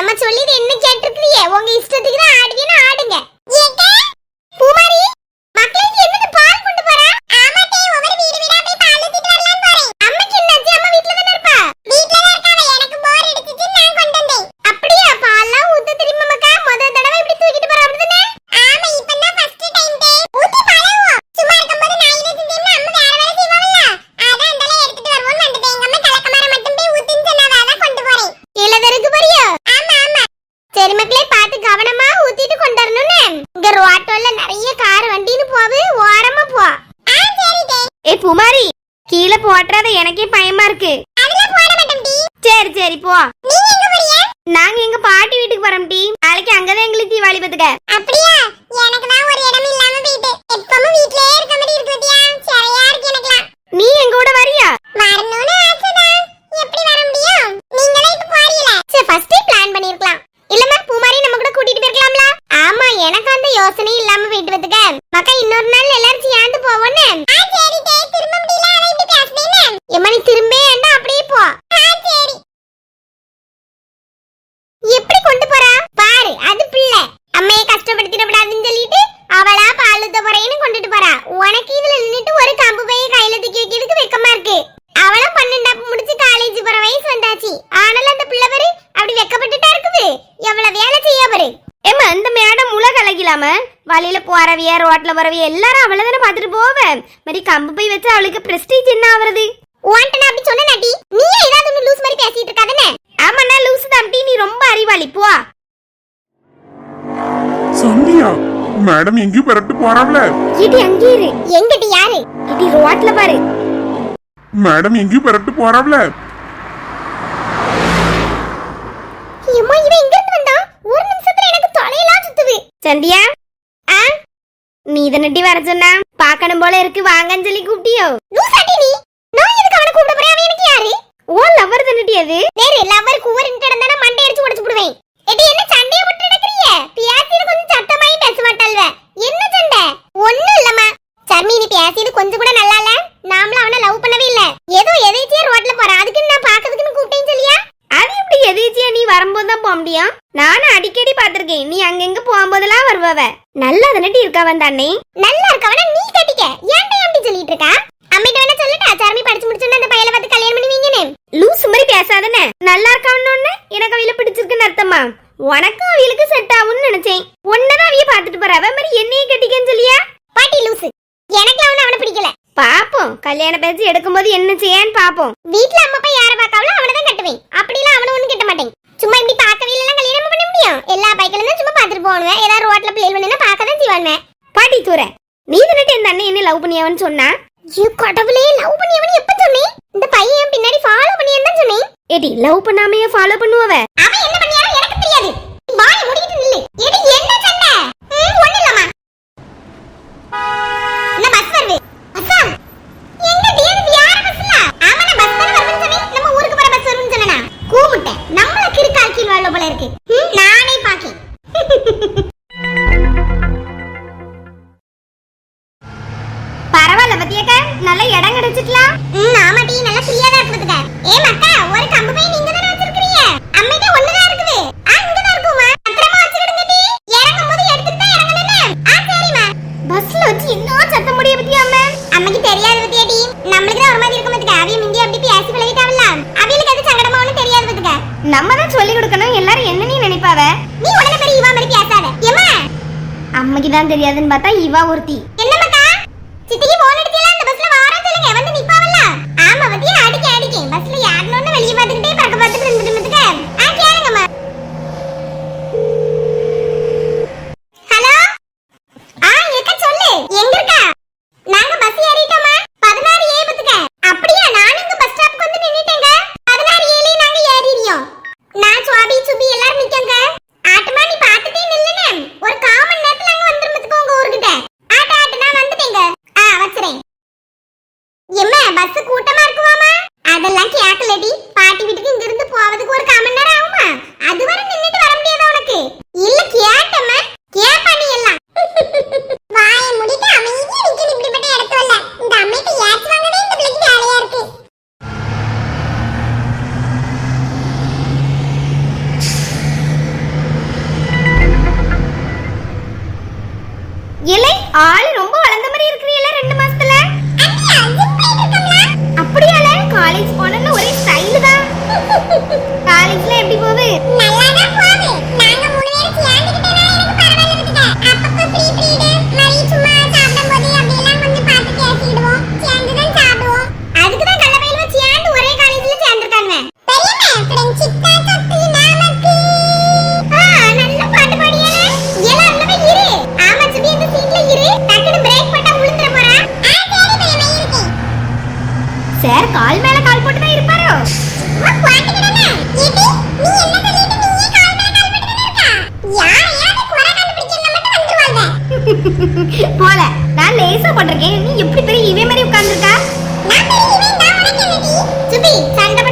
நம்ம சொல்லிட்டு என்ன கேட்டிருக்கியே உங்க இஷ்டத்துக்கு தான் ஆடுவீனா ஆடுங்க பூமாரி மக்களுக்கு என்னது பால் கொண்டு போறா ஆமா டே ஒவ்வொரு வீடு வீடா போய் பால் ஊத்திட்டு வரலாம்னு போறேன் அம்மாக்கு என்னாச்சு அம்மா வீட்ல தான இருப்பா வீட்ல தான் இருக்காங்க எனக்கு போர் அடிச்சிச்சு நான் கொண்டு வந்தேன் அப்படியா பால்லாம் ஊத்த தெரியுமா மக்கா முத தடவை இப்படி தூக்கிட்டு போறா அப்படிதானே ஆமா இப்பதான் ஃபர்ஸ்ட் டைம் டே ஊத்தி பழகுவோம் சும்மா இருக்கும்போது நான் இதை செஞ்சேன்னா அம்மா வேற வேலை செய்வாங்கல்ல அதான் அந்தால எடுத்துட்டு வருவோம்னு வந்தது எங்க அம்மா கலக்கமார மட்டும் போய் ஊத்தின்னு சொன்னாவ அதான் கொண்டு போறேன் இளதருக்கு போறியோ ஆமா ஆமா சரி மக்களே பார்த்து கவனமா ஊத்திட்டு கொண்டு வரணும்னு இங்க ரோட்டோல நிறைய கார் வண்டின்னு போவு ஓரமா போ ஆ சரி டே ஏ புமாரி கீழே போட்டுறத எனக்கே பயமா இருக்கு. சரி சரி போ. நீங்க எங்க போறீங்க நாங்க எங்க பாட்டி வீட்டுக்கு போறோம் டீ. நாளைக்கு அங்கதான் எங்களுக்கு தீபாவளி பத்துக்க அப்படியா? எனக்கு தான் ஒரு இடம் இல்லாம போயிட்டு எப்பவும் வீட்லயே இருக்க மாதிரி இருக்கு பத்தியா சரியா இருக்கு எனக்குலாம் நீ எங்க கூட வரியா வரணும்னு ஆசைதான் எப்படி வர முடியும் நீங்களே இப்ப போறீங்களே சரி ஃபர்ஸ்டே பிளான் பண்ணிருக்கலாம் இல்லம்மா பூமாரி நம்ம கூட கூட்டிட்டு போயிருக்கலாம்ல ஆமா எனக்கு அந்த யோசனை இல்லாம போயிட்டு வந்துக்க மக்கா இன்னொரு நாள் எல்லாரும் சேர்ந்து போவோன்னு சரி டே திரும்ப முடியல அதை இப்படி பேசுனேன்னு எம்மா நீ திரும்ப ஏண்டா அப்படியே போ சரி எப்படி கொண்டு போறா பாரு அது பிள்ளை அம்மையை கஷ்டப்படுத்திட கூடாதுன்னு சொல்லிட்டு அவளா பால் ஊத்த போறேன்னு கொண்டுட்டு போறா உனக்கு இதுல நின்னுட்டு ஒரு கம்பு பைய கையில தூக்கி வைக்கிறதுக்கு வெக்கமா இருக்கு அவளும் பன்னெண்டாப்பு முடிச்சு காலேஜ் போற வயசு வந்தாச்சு ஆனாலும் அந்த பிள்ளை பாரு அப்படி வெக்கப்பட்டுட்டா இருக்குது எவ்வளவு வேலை செய்ய பாரு ஏமா இந்த மேடம் உலக கலக்கலாம வழியில போறவிய ரோட்ல போறவிய எல்லாரும் அவளை தானே பாத்துட்டு போவேன் மாதிரி கம்பு போய் வச்சு அவளுக்கு பிரஸ்டீஜ் என்ன ஆவறது? உன்ட்ட நான் அப்படி சொன்ன நாட்டி நீ ஏதாவது லூஸ் மாதிரி பேசிட்டு இருக்காதனே ஆமா நான் லூசு தான் நீ ரொம்ப அறிவாளி போ. சந்தியா மேடம் எங்கேயும் பெறட்டு போறாப்ல. இடி அங்கே இரு. எங்கிட்ட யாரு? இடி ரோட்ல பாரு. மேடம் எங்கேயும் பெறட்டு இவன் எங்க இருந்து ஒரு நிமிஷத்துல எனக்கு தொலையெல்லாம் சுத்துது. சந்தியா நீ இதனட்டி வர சொன்னா? பாக்கணும் போல இருக்கு வாங்கன்னு சொல்லி கூப்பிட்டியோ? லூசாட்டி நீ. நான் எதுக்கு அவனை கூப்பிட போறேன்? அவன் எனக்கு யாரு? ஓ லவர் தண்ணிட்டி அது? வேற லவர் கூவரின்ட்டு இருந்தா மண்டை அடிச்சு உடைச்சு போடுவேன். எடி என்ன சண்டைய விட்டு நடக்கறிய பியாசிது கொஞ்சம் சத்தமாயி பேச மாட்டாள்வ. என்ன சண்டை? ஒண்ணும் இல்லம்மா. சர்மி நீ பேசியது கொஞ்சம் கூட நல்லா இல்ல நாமளும் அவனை லவ் பண்ணவே இல்ல ஏதோ எதைச்சியா ரோட்ல போறான் அதுக்கு நான் பாக்கிறதுக்குன்னு கூப்பிட்டேன்னு சொல்லியா அது எப்படி எதேச்சியா நீ வரும்போது தான் போக முடியும் நானும் அடிக்கடி பாத்திருக்கேன் நீ அங்கங்க போகும்போதெல்லாம் வருவவ நல்லா தண்ணிட்டி இருக்கவன் தானே நல்லா இருக்கவன நீ கட்டிக்க ஏன்டா அப்படி சொல்லிட்டு இருக்கா அம்மிட்ட வேணா சொல்லட்டா சர்மி படிச்சு முடிச்சோன்னு அந்த பையல பார்த்து கல்யாணம் பண்ணுவீங்கன்னு லூசு மாதிரி பேசாதனே நல்லா இருக்கவன்னு எனக்கு அவையில பிடிச்சிருக்குன்னு அர்த்தமா உனக்கும் அவியலுக்கு செட் ஆகும்னு நினைச்சேன் அவிய பாத்துட்டு போற. அவ மாதிரி என்னையும் கட்டிக்கன்னு சொல்லியா? பாட்டி லூசு. எனக்கு அவன அவனை பிடிக்கல. பாப்போம். கல்யாண பேச்சு எடுக்கும்போது என்ன செய்யான்னு பாப்போம். வீட்ல அம்மா அப்பா யார பார்க்காவளோ அவனை தான் கட்டுவேன். அப்படிலாம் அவனை ஒண்ணு கட்ட மாட்டேன். சும்மா இப்படி பார்க்கவே இல்லைன்னா கல்யாணம் பண்ண முடியும். எல்லா பைக்கிலும் தான் சும்மா பார்த்துட்டு போவானுவேன் ஏதாவது ரோட்ல பிள்ளைகள் வேணும்னா பார்க்க தான் செய்வானுவேன் பாட்டி தூர. நீ தானே இந்த அண்ணன் என்ன லவ் பண்ணியவன்னு சொன்னா? ஐயோ கடவுளே லவ் பண்ணியவன் எப்ப சொன்னேன்? இந்த பையன் என் பின்னாடி ஃபாலோ பண்ணியன்னு தான் சொன்னேன். ஏடி லவ் பண்ணாமையே ஃபாலோ பண்ணுவவ அவன் என்ன பண்ணியாரோ நல்ல இடம் கிடைச்சிக்கலாம். ம் ஆமா டீ நல்லா ஃப்ரீயா தான் இருக்குதுங்க ஏ மக்கா ஒரு கம்பு பை நீங்க தான வச்சிருக்கீங்க அம்மிட்ட ஒண்ணு தான் இருக்குது. ஆ இங்க தான் இருக்குமா? பத்திரமா வச்சிடுங்க டீ. இறங்கும்போது எடுத்துட்டு தான் இறங்கணும்னு ஆ சரிம்மா. பஸ்ல வச்சு என்ன சத்தம் முடிய பத்தியாம அம்மைக்கு தெரியாது பத்தியா டீ. நம்மளுக்கு தான் ஒரு மாதிரி இருக்கும் பத்துக்க. அவிய மிந்தி அப்படி பேசி பழகிட்டாவல்ல. அவியலுக்கு அது சங்கடமா ஒண்ணும் தெரியாது பத்துக்க. நம்ம தான் சொல்லி கொடுக்கணும். எல்லாரும் என்ன நீ நினைப்பாவ? நீ உடனே மாதிரி இவா மாதிரி பேசாத. ஏமா அம்மைக்கு தான் தெரியாதுன்னு பார்த்தா இவா ஒருத்தி. போல நான் லேசா பண்றேன் நீ எப்படி பெரிய இவே மாதிரி உட்கார்ந்துருக்கா? சுபி சண்டை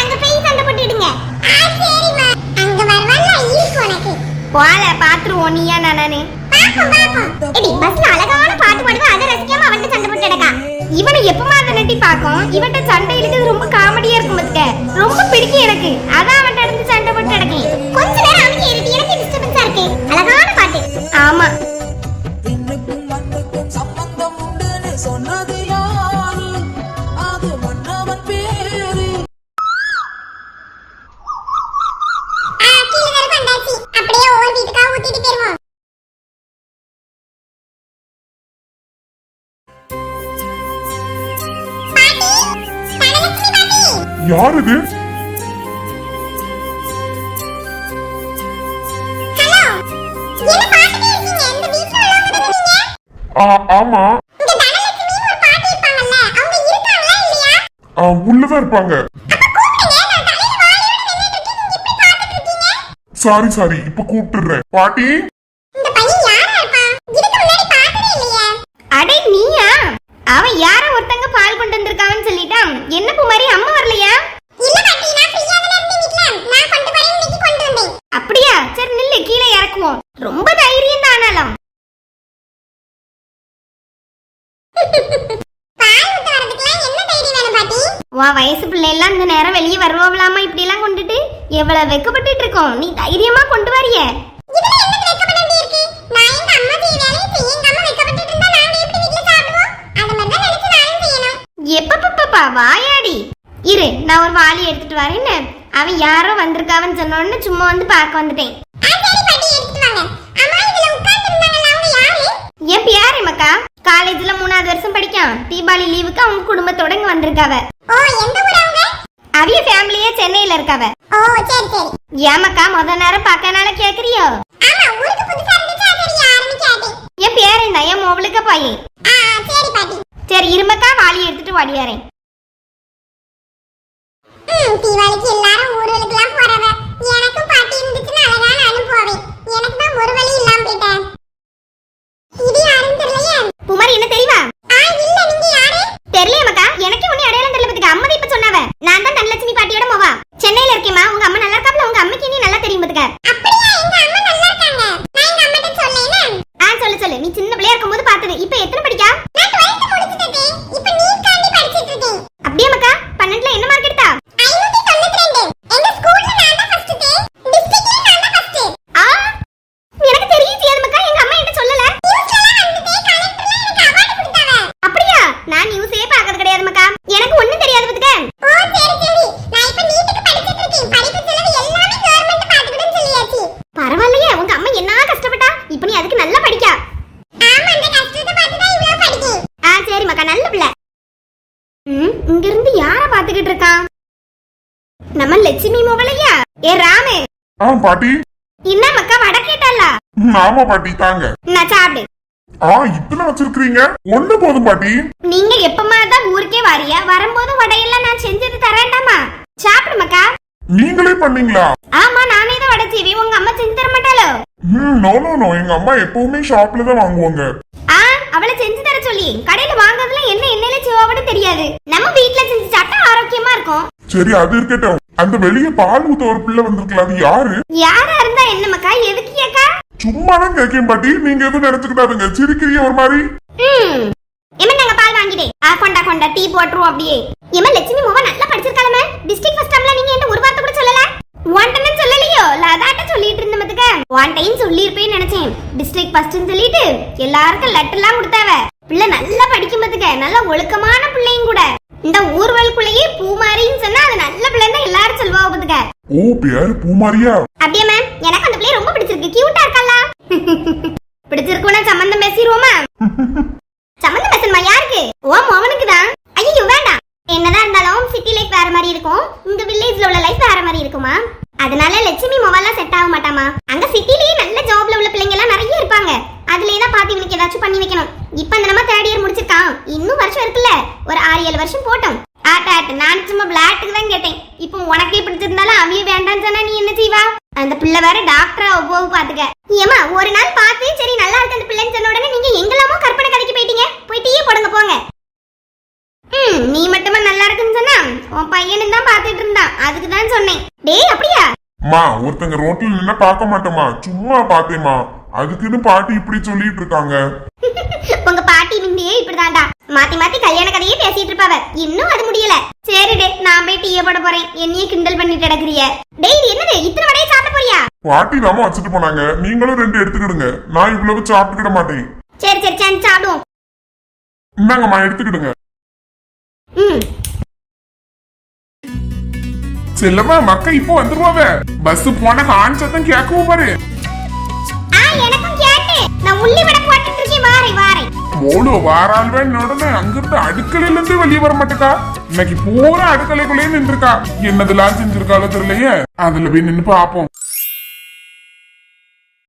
அங்க போய் போல பாத்துருவோம். நீயா நானு பாப்போம் பாப்போம். எடி பஸ்ல அழகான பாட்டு பாடுவா அதை ரசிக்காம அவன்கிட்ட சண்டை போட்டு கிடக்கா இவனை எப்பமா அதை நட்டி பார்க்கும்? இவன்ட்ட சண்டை இழுக்கிறது ரொம்ப காமெடியா இருக்கும் பத்துக்க. ரொம்ப பிடிக்கும் எனக்கு. அதான் அவன்கிட்ட இருந்து சண்டை போட்டு கிடக்கேன். கொஞ்ச நேரம் அமைதியா இருக்கு எனக்கு டிஸ்டர்பன்ஸா இருக்கு. அழகான பாட்டு. ஆமா. சொன்னது அப்படியே ஊத்திட்டு போயிருவோம். இருக்கேன். நீங்க எப்படி பாத்துட்டு இருக்கீங்க? சாரி சாரி இப்ப கூப்பிட்டுறேன். பாட்டி? இந்த பையன் யாரா இருப்பான்? இதுக்கு முன்னாடி பார்த்ததே இல்லையே. அடே நீயா? அவன் யார ஒருத்தங்க பால் கொண்டு வந்திருக்கான்னு சொல்லிட்டான் என்ன பூமாரி அம்மா வரலையா? அப்படியா? சரி நில்லு கீழே இறக்குவோம். ரொம்ப தைரியம் தான் ஆனாலும். உன் வயசு பிள்ளைலாம் இந்த நேரம் வெளியே வருவாங்களாமா இப்படி எல்லாம் கொண்டுட்டு? எவ்வளவு வெக்கப்பட்டுட்டு இருக்கோம். நீ தைரியமா கொண்டு வரிய இதுல என்ன வெக்கப்பட வேண்டியிருக்கு நான் எங்க அம்மா செய்ய வேலையை செய்ய எங்க அம்மா வெக்கப்பட்டுட்டு இருந்தா நாங்க எப்படி வீட்ல சாப்பிடுவோம் அந்த மாதிரி தான் நினைச்சு நானும் செய்யணும் எப்பப்பப்பா வாயாடி. இரு நான் ஒரு வாளி எடுத்துட்டு வரேன்னு அவன் யாரோ வந்திருக்காவன்னு சொன்னோன்னு சும்மா வந்து பார்க்க வந்துட்டேன். என் பியாரி மக்கா காலேஜ்ல மூணாவது வருஷம் படிக்கான். தீபாவளி லீவுக்கு அவங்க குடும்பத்தோட இங்க வந்திருக்காவ. ஓ எந்த ஊர் அவங்க? அவிய ஃபேமிலியே சென்னையில இருக்காவ. ஓ சரி சரி. ஏமாக்கா முத நேரம் பார்க்கனால கேக்குறியோ? ஆமா ஊருக்கு புதுசா இருந்துச்சு சரி யாருன்னு கேட்டேன். என் பேரன் தான் என் மொபலுக்கு பையன் சரி இருமக்கா வாளி எடுத்துட்டு வடியாரேன் தீபாவளிக்கு எல்லாரும் ஊர்களுக்கெல்லாம் போறவ. எனக்கும் பாட்டி இருந்துச்சுன்னா அழகா நானும் போவேன். எனக்கு தான் ஒரு வழி இல்லாம போயிட்டேன் இது யாருன்னு தெரியலையே? குமார் என்ன தெரியுமா? ஆ இல்ல நீங்க யாரு? தெரியலையே மக்கா எனக்கு உன்னை அடையாளம் தெரியல பத்துக்கு. அம்மா இப்ப சொன்னாவ. நான் தான் தனலட்சுமி பாட்டியோட மோவா. சென்னையில இருக்கேமா உங்க அம்மா நல்லா இருக்காப்ல? உங்க அம்மைக்கு நீ நல்லா தெரியும் பத்துக்க. அப்படியா எங்க அம்மா நல்லா இருக்காங்க நான் எங்க அம்மாட்ட சொல்லேனே ஆ சொல்லு சொல்லு நீ சின்ன பிள்ளையா இருக்கும்போது பார்த்தது இப்ப எத்தனை படிக்கா நான் 12th முடிச்சிட்டேன் இப்போ நீட்காண்டி படிச்சிட்டு இருக்கேன் அப்படியே மக்கா பன்னெண்டுல என்ன மார்க் எடுத்தா 592 எங்க ஸ்கூல்ல நான் தான் ஃபர்ஸ்ட் டிஸ்ட்ரிக்ட்ல நான் தான் ஃபர்ஸ்ட் ஆ எனக்கு தெரியும் தெரியாது மக்கா எங்க அம்மா என்கிட்ட சொல்லல நியூஸ்லலாம் வந்துட்டே கலெக்டர்ல எனக்கு அவார்ட் கொடுத்தாங்க அப்படியா நான் நியூஸே பார்க்கறது கிடையாது மக்கா எனக்கு ஒண்ணும் தெரியாது பத்துக்க ஓ சரி சரி நான் இப்போ நீட்டுக்கு படிச்சிட்டு இருக்கேன் படிப்பு செலவு எல்லாமே கவர்மெண்ட் பாத்துக்கிடுன்னு சொல்லியாச்சு பரவாயில்லையே உங்க அம்மா என்ன கஷ்டப்பட்டா இப்ப நீ அதுக்கு நல்லா படிக்கா ஆமா அந்த கஷ்டத்தை பார்த்து தான் இவ்வளவு படிக்கேன் ஆ சரி மக்கா நல்ல பிள்ளை ம் இங்க இருந்து யார பாத்துக்கிட்டு இருக்கான் நம்ம லட்சுமி மொபைலையா ஏ ராமு ஆ பாட்டி. என்ன மக்கா வடை ஆமா பாட்டி தாங்க. நான் சாப்பிடு. ஆ இத்தனை வச்சிருக்கிறீங்க? ஒண்ணு போதும் பாட்டி. நீங்க எப்பமா தான் ஊருக்கே வாரியா? வரும்போது வடையெல்லாம் நான் செஞ்சது தரேன்டாமா? சாப்பிடு மக்கா. நீங்களே பண்ணீங்களா? ஆமா நானே தான் வடை செய்வேன். உங்க அம்மா செஞ்சு தர மாட்டாளோ? ம் நோ நோ நோ எங்க அம்மா எப்பவுமே ஷாப்ல தான் வாங்குவாங்க. ஆ அவளை செஞ்சு தர சொல்லி. கடையில வாங்குறதுல என்ன சிவாவோட தெரியாது. நம்ம வீட்ல செஞ்சு சாப்பிட்டா ஆரோக்கியமா இருக்கும். சரி அது இருக்கட்டும். அந்த வெளியே பால் ஊத்த ஒரு பிள்ளை வந்திருக்கலாம் அது யாரு? யாரா இருந்தா என்ன மக்கா எதுக்கு கேக்கா? சும்மா தான் கேட்கேன் பாட்டி. நீங்க எதுவும் நினைச்சுக்கிட்டாதுங்க சிரிக்கிறீங்க ஒரு மாதிரி. ம். எம்மன் நாங்க பால் வாங்கிட்டேன் ஆ கொண்டா கொண்டா டீ போட்டுருவோம் அப்படியே. எம்மன் லட்சுமி மூவா நல்லா படிச்சிருக்காளமே டிஸ்ட்ரிக்ட் ஃபர்ஸ்ட் டைம்ல நீங்க என்ன ஒரு வார்த்தை கூட சொல்லல? ஒன் டைம் சொல்லலையோ சொல்லிட்டு இருந்த மதுக்க ஒன் டைம் சொல்லிருப்பேன்னு நினைச்சேன் டிஸ்ட்ரிக்ட் ஃபர்ஸ்ட்னு சொல்லிட்டு எல்லாருக்கும் லெட்டர் எல்லாம் கொடுத்தாவ. பிள்ளை நல்லா படிக்கும் பத்துக்க. நல்ல ஒழுக்கமான பிள்ளையும் கூட. இந்த ஊர்வலுக்குள்ளேயே பூமாரின்னு சொன்னா அது நல்ல பிள்ளைன்னு தான் எல்லாரும் சொல்லுவா பத்துக்க. ஓ பேரு பூமாரியா? அப்படியே மேம் எனக்கு அந்த பிள்ளை ரொம்ப பிடிச்சிருக்கு. கியூட்டா இருக்கல்ல பிடிச்சிருக்குன்னா சம்பந்தம் பேசிடுவோமா? சம்பந்தம் பேசணுமா? யாருக்கு? ஓ மோகனுக்கு தான் ஐயோ வேண்டாம் என்னதான் இருந்தாலும் சிட்டி லைஃப் வேற மாதிரி இருக்கும் இந்த வில்லேஜ்ல உள்ள லைஃப் வேற மாதிரி இருக்குமா அதனால லட்சுமி மொபைல்லாம் செட் ஆக மாட்டாமா அங்க சிட்டிலேயே நல்ல ஜாப்ல உள்ள பிள்ளைங்க எல்லாம் நிறைய இருப்பாங்க. அதுலயே தான் பாத்து இவனுக்கு ஏதாச்சும் பண்ணி வைக்கணும். இப்ப அந்த நம்ம தேர்ட் இயர் முடிச்சிருக்கான். இன்னும் வருஷம் இருக்குல்ல. ஒரு ஆறு ஏழு வருஷம் போட்டோம். ஆட்ட ஆட்ட நான் சும்மா விளையாட்டுக்கு தான் கேட்டேன். இப்போ உனக்கே பிடிச்சிருந்தாலும் அவையே வேண்டாம்னு சொன்னா நீ என்ன செய்வா? அந்த பிள்ளை வேற டாக்டரா ஒவ்வொரு பாத்துக்க. ஏமா ஒரு நாள் பார்த்து சரி நல்லா இருக்கு அந்த பிள்ளைன்னு சொன்ன உடனே நீங்க எங்கெல்லாமோ கற்பனை கடைக்கு போயிட்டீங்க. போய் டீ போடுங்க போங்க. ம் நீ மட்டுமா நல்லா இருக்குன்னு சொன்னா? உன் பையனும் தான் பாத்துட்டு இருந்தான். அதுக்கு தான் சொன்னேன். டேய் மா ஒருத்தங்க ரோட்ல நின்னா பார்க்க மாட்டோமா சும்மா பார்த்தேம்மா. அதுக்குன்னு பாட்டி இப்படி சொல்லிட்டு இருக்காங்க. உங்க பாட்டி முந்தையே இப்படிதான்டா. மாத்தி மாத்தி கல்யாண கதையே பேசிட்டு இருப்பாவ. இன்னும் அது முடியல. சரி டே நான் போய் டீய போட போறேன். என்னையே கிண்டல் பண்ணிட்டு கிடக்குறிய. டேய் என்னது? இத்தனை வடையை சாப்பிட போறியா? பாட்டி தாம வச்சுட்டு போனாங்க. நீங்களும் ரெண்டு எடுத்துக்கிடுங்க. நான் இவ்வளவு சாப்பிட்டுக்கிட மாட்டேன். சரி சரி சரி சாப்பிடுவோம். இந்தாங்கம்மா எடுத்துக்கிடுங்க. செல்லம்மா மக்கா இப்போ வந்துருவாவ பஸ் போன ஹான் சத்தம் கேட்கவும் பாரு. மோளு வாராள்வே உடனே அங்கிருந்து அடுக்கலையில இருந்து வெளியே வர மாட்டேக்கா? இன்னைக்கு பூரா அடுக்கலைக்குள்ளேயே நின்றுருக்கா என்னதெல்லாம் செஞ்சிருக்காளோ தெரியலையே. அதுல போய் நின்னு பாப்போம்